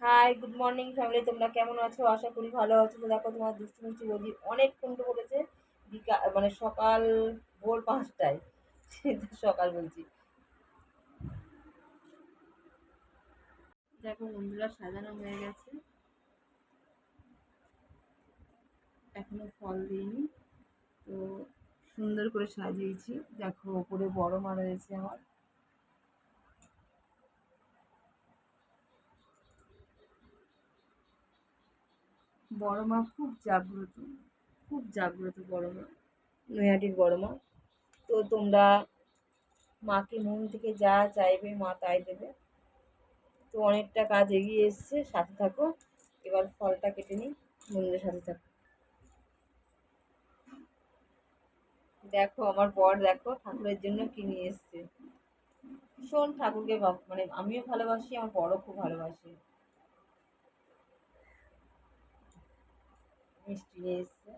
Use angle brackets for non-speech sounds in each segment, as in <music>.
Hi good morning family তোমরা কেমন আছো? আশা করি ভালো আছো। তো দেখো, তোমার দুষ্টু মিষ্টি বৌদি অনেক ফোন করেছে বিকাল মানে সকাল ভোর পাঁচটায়। <laughs> সকাল বলছি। দেখো, বন্ধুরা, সাজানো হয়ে গেছে। এখনও ফল দিইনি। তো সুন্দর করে সাজিয়েছি। দেখো, ওপরে বড় মা রয়েছে আমার। বড় মা খুব জাগ্রত খুব জাগ্রত বড় মা, নৈহাটির বড় মা। তো তোমরা মাকে মন থেকে যা চাইবে মা তাই দেবে। তো অনেকটা কাজ এগিয়ে এসছে, সাথে থাকো। এবার ফলটা কেটে নিই, বন্ধুদের সাথে থাকো। দেখো, আমার বর দেখো, ঠাকুরের জন্য কি নিয়ে এসছে। ভীষণ ঠাকুরকে মানে আমিও ভালোবাসি, আমার বড়ও খুব ভালোবাসি। মিষ্টি নিয়ে এসছে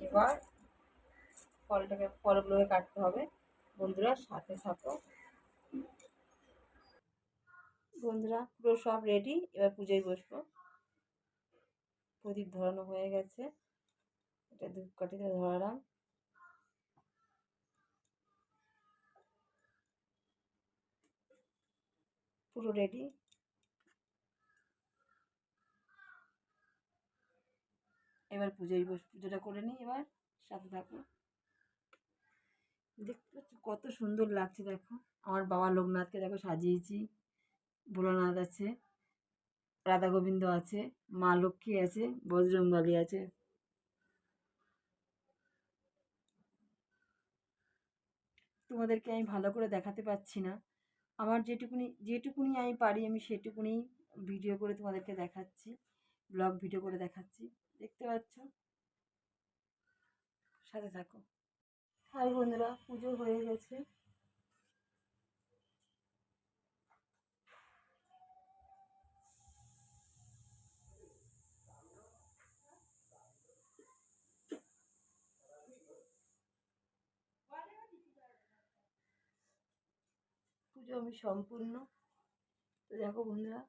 এবার ফলটাকে, ফলগুলোকে কাটতে হবে। বন্ধুরা, সাথে থাকো। বন্ধুরা, পুরো সব রেডি এবার পুজোয় বসবো। প্রদীপ ধরানো হয়ে গেছে। এটা ধূপকাঠিতে ধরালাম। পুরো রেডি এবার বস পুজোটা করে নিই এবার, সাথে থাকো। দেখতে পাচ্ছ কত সুন্দর লাগছে, দেখো। আমার বাবা লোকনাথকে দেখো সাজিয়েছি, ভোলানাথ আছে, রাধা গোবিন্দ আছে, মা লক্ষ্মী আছে, বজরংবলী আছে। তোমাদেরকে আমি ভালো করে দেখাতে পাচ্ছি না। আমার যেটুকুনি যেটুকুনি আমি পারি আমি সেটুকুনি ভিডিও করে তোমাদেরকে দেখাচ্ছি ব্লগ ভিডিও করে দেখাচ্ছি। দেখতে পাচ্ছ? সাথে থাকো। হাই বন্ধুরা, পুজো হয়ে গেছে। পুজো আমি সম্পূর্ণ। তো দেখো বন্ধুরা,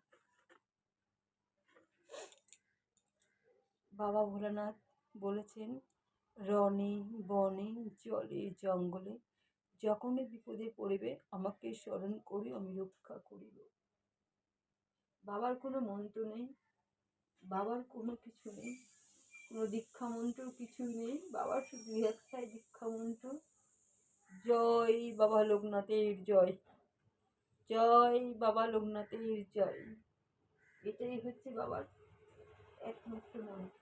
বাবা ভোলানাথ বলেছেন, রনে, বনে, জলে, জঙ্গলে যখনই বিপদে পড়িবে আমাকে স্মরণ করি আমি রক্ষা করিব। বাবার কোনো মন্ত্র নেই, বাবার কোনো কিছু নেই, কোনো দীক্ষা মন্ত্র কিছুই নেই, বাবার শুধু একটাই দীক্ষা মন্ত্র। জয় বাবা লোকনাথের জয়। জয় বাবা লোকনাথের জয়। এটাই হচ্ছে বাবার একমাত্র মন্ত্র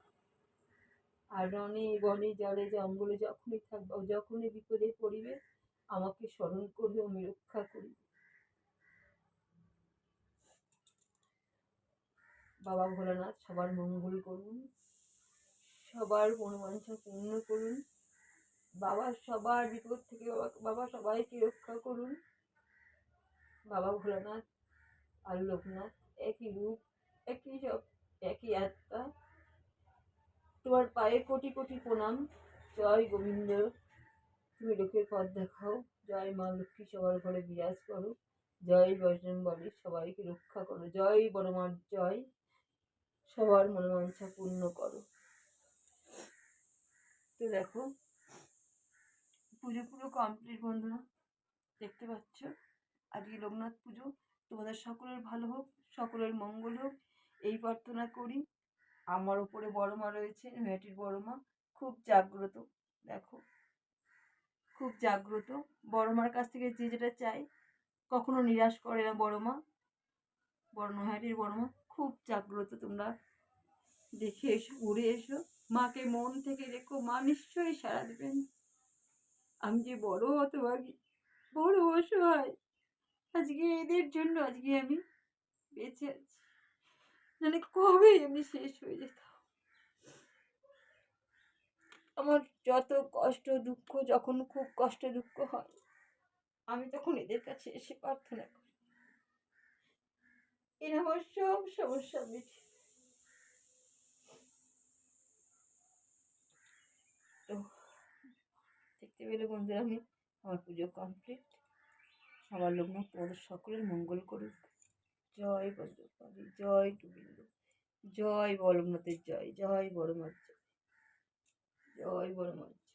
আর রনে বনে জলে জঙ্গলে যখনই থাকব যখনই বিপদে পড়িবে, আমাকে স্মরণ করবে আমি রক্ষা করি বাবা ভোলানাথ, সবার মঙ্গল করুন। সবার মনোবাঞ্ছা পূর্ণ করুন। বাবা সবার বিপদ থেকে বাবা সবাইকে রক্ষা করুন। বাবা ভোলানাথ আর লোকনাথ একই রূপ, একই সব, একই আত্মা। তোমার পায়ে কোটি কোটি প্রণাম। জয় গোবিন্দ। তুমি লোকের পথ দেখাও। জয় মা লক্ষ্মী, সবার ঘরে বিরাজ করো। জয় বৈষ্ণব বলি সবাইকে রক্ষা করো। জয় বড়মার জয় সবার মনোবাঞ্ছা পূর্ণ করো। তো দেখো, পুজো পুরো কমপ্লিট বন্ধুরা, দেখতে পাচ্ছ? আজকে লোকনাথ পুজো তোমাদের সকলের ভালো হোক, সকলের মঙ্গল হোক। এই প্রার্থনা করি। আমার উপরে বড় মা রয়েছে, মেয়েটির বড় মা। খুব জাগ্রত, দেখো। খুব জাগ্রত। বড় মার কাছ থেকে যে যেটা চাই কখনো নিরাশ করে না বড় মা। বড় নহাটির বড় মা, খুব জাগ্রত তোমরা। দেখে এসো ঘুরে এসো। মাকে মন থেকে রেখো। মা নিশ্চয়ই সারা দেবেন। আমি যে বড় হতভাগী বড় অসহায়। আজকে এদের জন্য আজকে আমি বেঁচে আছি। মানে কবে আমি শেষ হয়ে যেতাম? আমার যত কষ্ট, দুঃখ, যখন খুব কষ্ট, দুঃখ হয়, আমি তখন এদের কাছে এসে প্রার্থনা করি। এরা আমার সব সমস্যা মিটে তো, দেখতে পেলে বন্ধুরা, আমি আমার পুজো কমপ্লিট আমার লগ্ন তোমাদের সকলের মঙ্গল করুক। জয় বজ্রকালী জয় গোবিন্দ, জয় বলমনাথের জয় জয় বড় মার জয় জয় বড় মার জয়